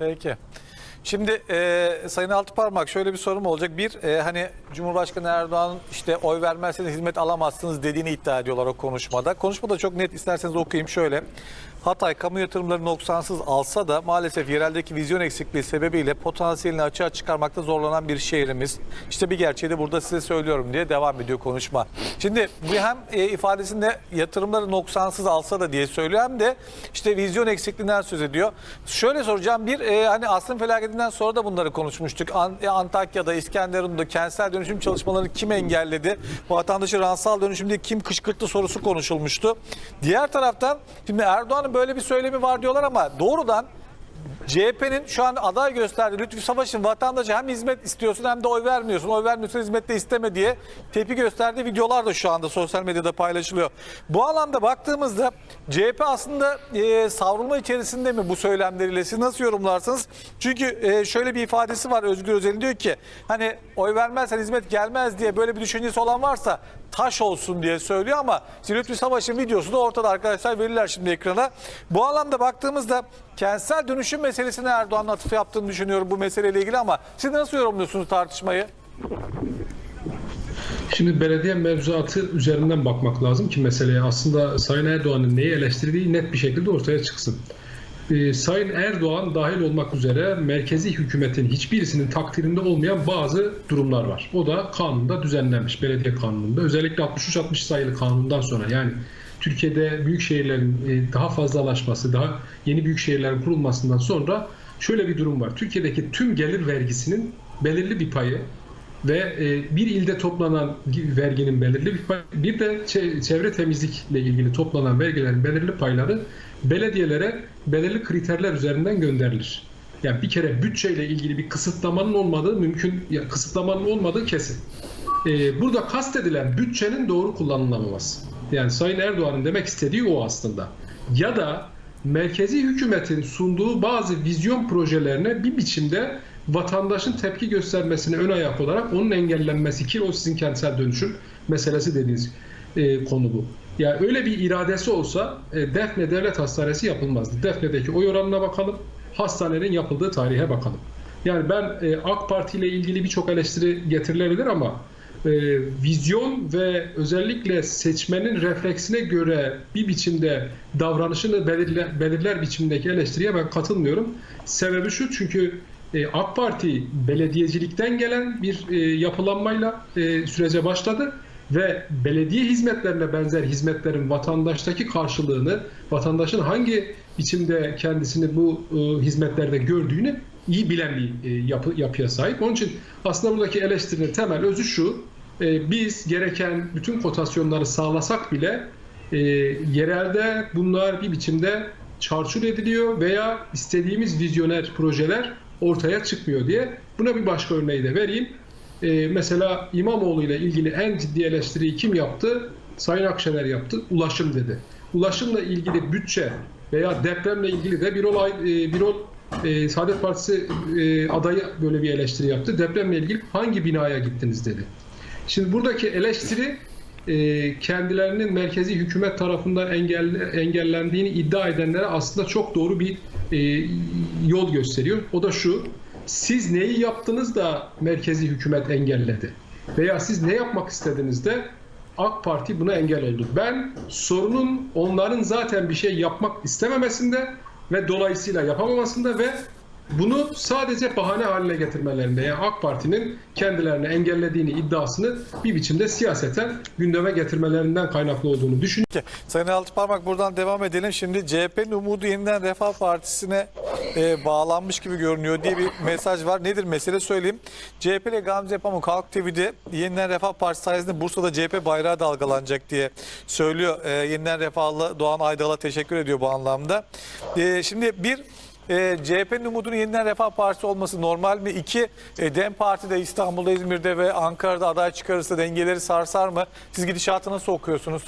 Peki. Şimdi e, Sayın Altıparmak şöyle bir sorum olacak. Bir e, hani Cumhurbaşkanı Erdoğan işte oy vermezseniz hizmet alamazsınız dediğini iddia ediyorlar o konuşmada. Konuşmada çok net isterseniz okuyayım şöyle. Hatay kamu yatırımları noksansız alsa da maalesef yereldeki vizyon eksikliği sebebiyle potansiyelini açığa çıkarmakta zorlanan bir şehrimiz. İşte bir gerçeği de burada size söylüyorum diye devam ediyor konuşma. Şimdi bu hem e, ifadesinde yatırımları noksansız alsa da diye söylüyor hem de işte vizyon eksikliğinden söz ediyor. Şöyle soracağım bir e, hani Asrın felaketinden sonra da bunları konuşmuştuk. E, Antakya'da, İskenderun'da kentsel dönüşüm çalışmalarını kim engelledi? Vatandaşı ransal dönüşümde kim kışkırttı sorusu konuşulmuştu. Diğer taraftan şimdi Böyle bir söylemi var diyorlar ama doğrudan CHP'nin şu an aday gösterdiği Lütfü Savaş'ın vatandaşa hem hizmet istiyorsun hem de oy vermiyorsun. Oy vermiyorsun hizmet de isteme diye tepki gösterdiği videolar da şu anda sosyal medyada paylaşılıyor. Bu alanda baktığımızda CHP aslında e, savrulma içerisinde mi bu söylemleriyle siz nasıl yorumlarsınız? Çünkü e, şöyle bir ifadesi var Özgür Özel'in diyor ki hani oy vermezsen hizmet gelmez diye böyle bir düşüncesi olan varsa taş olsun diye söylüyor ama Lütfü Savaş'ın videosu da ortada arkadaşlar verirler şimdi ekrana. Bu alanda baktığımızda kentsel dönüşüm meselesine Erdoğan'ın atıf yaptığını düşünüyorum bu meseleyle ilgili ama siz nasıl yorumluyorsunuz tartışmayı? Şimdi belediye mevzuatı üzerinden bakmak lazım ki meseleye aslında Sayın Erdoğan'ın neyi eleştirdiği net bir şekilde ortaya çıksın. Ee, Sayın Erdoğan dahil olmak üzere merkezi hükümetin hiçbirisinin takdirinde olmayan bazı durumlar var. O da kanunda düzenlenmiş, belediye kanununda. Özellikle 63-60 sayılı kanundan sonra yani Türkiye'de büyük şehirlerin e, daha fazlalaşması, daha yeni büyük şehirlerin kurulmasından sonra şöyle bir durum var. Türkiye'deki tüm gelir vergisinin belirli bir payı ve e, bir ilde toplanan verginin belirli bir pay, bir de çe- çevre temizlikle ilgili toplanan vergilerin belirli payları belediyelere belirli kriterler üzerinden gönderilir. Yani bir kere bütçeyle ilgili bir kısıtlamanın olmadığı mümkün, ya kısıtlamanın olmadığı kesin. E, burada kastedilen bütçenin doğru kullanılamaması. Yani Sayın Erdoğan'ın demek istediği o aslında. Ya da merkezi hükümetin sunduğu bazı vizyon projelerine bir biçimde vatandaşın tepki göstermesine ön ayak olarak onun engellenmesi ki o sizin kentsel dönüşüm meselesi dediğiniz e, konu bu. Yani öyle bir iradesi olsa e, Defne Devlet Hastanesi yapılmazdı. Defne'deki oy oranına bakalım, hastanenin yapıldığı tarihe bakalım. Yani ben e, AK Parti ile ilgili birçok eleştiri getirilebilir ama e, vizyon ve özellikle seçmenin refleksine göre bir biçimde davranışını belirler, belirler biçimdeki eleştiriye ben katılmıyorum. Sebebi şu çünkü e, AK Parti belediyecilikten gelen bir e, yapılanmayla e, sürece başladı ve belediye hizmetlerine benzer hizmetlerin vatandaştaki karşılığını, vatandaşın hangi biçimde kendisini bu e, hizmetlerde gördüğünü iyi bilen bir e, yapı, yapıya sahip. Onun için aslında buradaki eleştirinin temel özü şu, e, biz gereken bütün kotasyonları sağlasak bile e, yerelde bunlar bir biçimde çarçur ediliyor veya istediğimiz vizyoner projeler ortaya çıkmıyor diye. Buna bir başka örneği de vereyim. Ee, mesela İmamoğlu ile ilgili en ciddi eleştiriyi kim yaptı? Sayın Akşener yaptı. Ulaşım dedi. Ulaşımla ilgili bütçe veya depremle ilgili de bir e, bir ol e, Saadet Partisi e, adayı böyle bir eleştiri yaptı. Depremle ilgili hangi binaya gittiniz dedi. Şimdi buradaki eleştiri e, kendilerinin merkezi hükümet tarafından engelle, engellendiğini iddia edenlere aslında çok doğru bir e, yol gösteriyor. O da şu, siz neyi yaptınız da merkezi hükümet engelledi? Veya siz ne yapmak istediniz de AK Parti buna engel oldu. Ben sorunun onların zaten bir şey yapmak istememesinde ve dolayısıyla yapamamasında ve bunu sadece bahane haline getirmelerinde yani AK Parti'nin kendilerini engellediğini iddiasını bir biçimde siyaseten gündeme getirmelerinden kaynaklı olduğunu düşünüyorum. Sayın Altıparmak buradan devam edelim. Şimdi CHP'nin umudu yeniden Refah Partisi'ne e, bağlanmış gibi görünüyor diye bir mesaj var. Nedir mesele söyleyeyim. CHP'li Gamze Pamuk Halk TV'de yeniden Refah Partisi sayesinde Bursa'da CHP bayrağı dalgalanacak diye söylüyor. E, yeniden Refahlı Doğan Aydal'a teşekkür ediyor bu anlamda. E, şimdi bir e, CHP'nin umudunun yeniden Refah Partisi olması normal mi? İki, e, DEM Parti de İstanbul'da, İzmir'de ve Ankara'da aday çıkarırsa dengeleri sarsar mı? Siz gidişatı nasıl okuyorsunuz?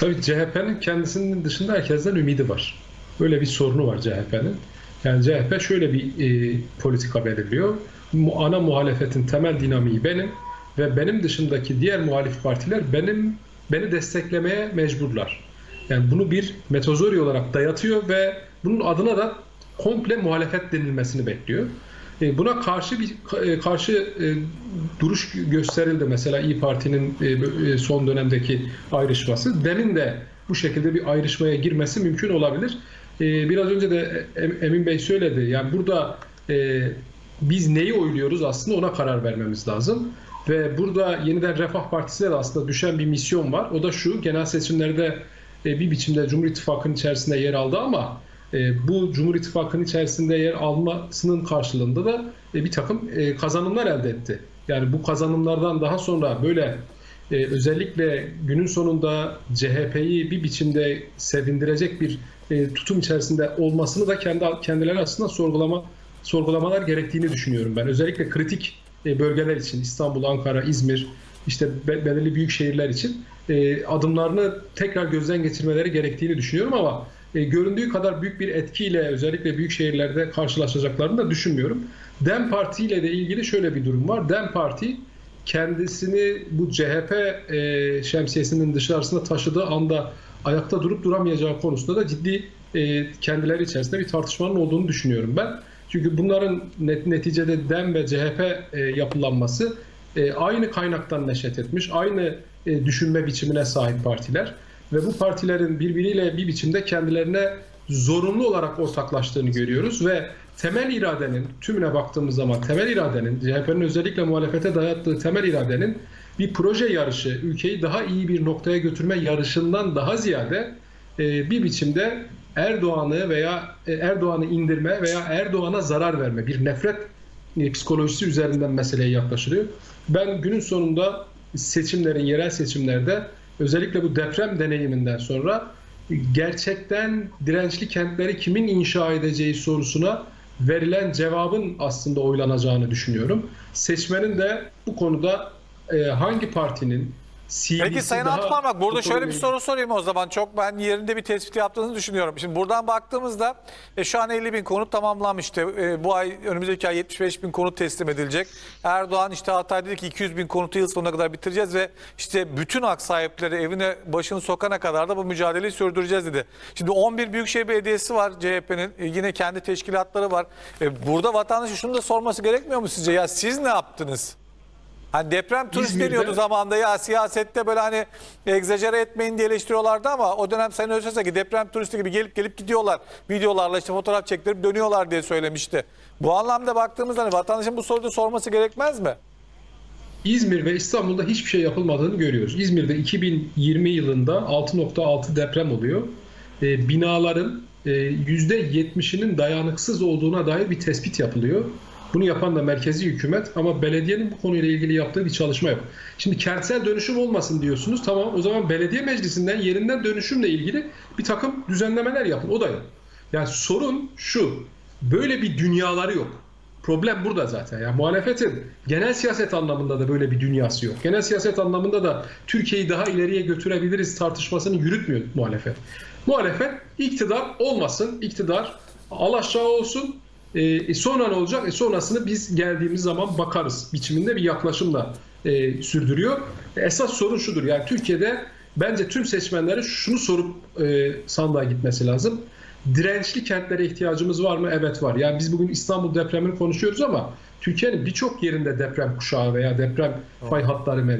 Tabii CHP'nin kendisinin dışında herkesten ümidi var. Böyle bir sorunu var CHP'nin. Yani CHP şöyle bir e, politika belirliyor. Ana muhalefetin temel dinamiği benim ve benim dışındaki diğer muhalif partiler benim beni desteklemeye mecburlar. Yani bunu bir metozori olarak dayatıyor ve bunun adına da komple muhalefet denilmesini bekliyor. E, Buna karşı bir e, karşı e, duruş gösterildi mesela İyi Parti'nin son dönemdeki ayrışması. Demin de bu şekilde bir ayrışmaya girmesi mümkün olabilir. Biraz önce de Em- Emin Bey söyledi. Yani burada biz neyi oyluyoruz aslında ona karar vermemiz lazım. Ve burada yeniden Refah Partisi'ne de aslında düşen bir misyon var. O da şu genel seçimlerde bir biçimde Cumhur İttifakı'nın içerisinde yer aldı ama e, bu Cumhur İttifakı'nın içerisinde yer almasının karşılığında da e, bir takım e, kazanımlar elde etti. Yani bu kazanımlardan daha sonra böyle özellikle günün sonunda CHP'yi bir biçimde sevindirecek bir tutum içerisinde olmasını da kendi kendileri aslında sorgulama sorgulamalar gerektiğini düşünüyorum ben. Özellikle kritik bölgeler için İstanbul, Ankara, İzmir, işte be- belirli büyük şehirler için adımlarını tekrar gözden geçirmeleri gerektiğini düşünüyorum ama e, göründüğü kadar büyük bir etkiyle özellikle büyük şehirlerde karşılaşacaklarını da düşünmüyorum. DEM Parti ile de ilgili şöyle bir durum var. DEM Parti kendisini bu CHP e, şemsiyesinin dışarısında taşıdığı anda ayakta durup duramayacağı konusunda da ciddi e, kendileri içerisinde bir tartışmanın olduğunu düşünüyorum ben. Çünkü bunların net, neticede DEM ve CHP e, yapılanması e, aynı kaynaktan neşet etmiş, aynı e, düşünme biçimine sahip partiler ve bu partilerin birbiriyle bir biçimde kendilerine zorunlu olarak ortaklaştığını görüyoruz ve temel iradenin tümüne baktığımız zaman temel iradenin CHP'nin özellikle muhalefete dayattığı temel iradenin bir proje yarışı, ülkeyi daha iyi bir noktaya götürme yarışından daha ziyade e, bir biçimde Erdoğan'ı veya e, Erdoğan'ı indirme veya Erdoğan'a zarar verme, bir nefret e, psikolojisi üzerinden meseleye yaklaşılıyor. Ben günün sonunda seçimlerin, yerel seçimlerde özellikle bu deprem deneyiminden sonra gerçekten dirençli kentleri kimin inşa edeceği sorusuna verilen cevabın aslında oylanacağını düşünüyorum. Seçmenin de bu konuda e, hangi partinin CV'si Peki Sayın daha Altıparmak burada bu şöyle bir soru sorayım o zaman. Çok ben yerinde bir tespit yaptığınızı düşünüyorum. Şimdi buradan baktığımızda e, şu an 50 bin konut tamamlanmıştı. E, bu ay önümüzdeki ay 75 bin konut teslim edilecek. Erdoğan işte Hatay dedi ki 200 bin konutu yıl sonuna kadar bitireceğiz ve işte bütün hak sahipleri evine başını sokana kadar da bu mücadeleyi sürdüreceğiz dedi. Şimdi 11 Büyükşehir Belediyesi var CHP'nin. E, yine kendi teşkilatları var. E, burada vatandaşın şunu da sorması gerekmiyor mu sizce? Ya siz ne yaptınız? Hani deprem turist İzmir'de- deniyordu zamanında ya siyasette böyle hani egzajere etmeyin diye eleştiriyorlardı ama o dönem Sayın Öztürk deprem turisti gibi gelip gelip gidiyorlar. Videolarla işte fotoğraf çektirip dönüyorlar diye söylemişti. Bu anlamda baktığımızda hani vatandaşın bu soruyu sorması gerekmez mi? İzmir ve İstanbul'da hiçbir şey yapılmadığını görüyoruz. İzmir'de 2020 yılında 6.6 deprem oluyor. E, binaların e, %70'inin dayanıksız olduğuna dair bir tespit yapılıyor. Bunu yapan da merkezi hükümet ama belediyenin bu konuyla ilgili yaptığı bir çalışma yok. Şimdi kentsel dönüşüm olmasın diyorsunuz. Tamam o zaman belediye meclisinden yerinden dönüşümle ilgili bir takım düzenlemeler yapın. O da yok. Yani sorun şu. Böyle bir dünyaları yok. Problem burada zaten. Yani muhalefetin genel siyaset anlamında da böyle bir dünyası yok. Genel siyaset anlamında da Türkiye'yi daha ileriye götürebiliriz tartışmasını yürütmüyor muhalefet. Muhalefet iktidar olmasın, iktidar al aşağı olsun. E, e, sonra ne olacak? E, sonrasını biz geldiğimiz zaman bakarız biçiminde bir yaklaşımla e, sürdürüyor. E, esas sorun şudur. Yani Türkiye'de bence tüm seçmenlerin şunu sorup e, sandığa gitmesi lazım. Dirençli kentlere ihtiyacımız var mı? Evet var. Yani biz bugün İstanbul depremini konuşuyoruz ama Türkiye'nin birçok yerinde deprem kuşağı veya deprem fay hatları mevcut.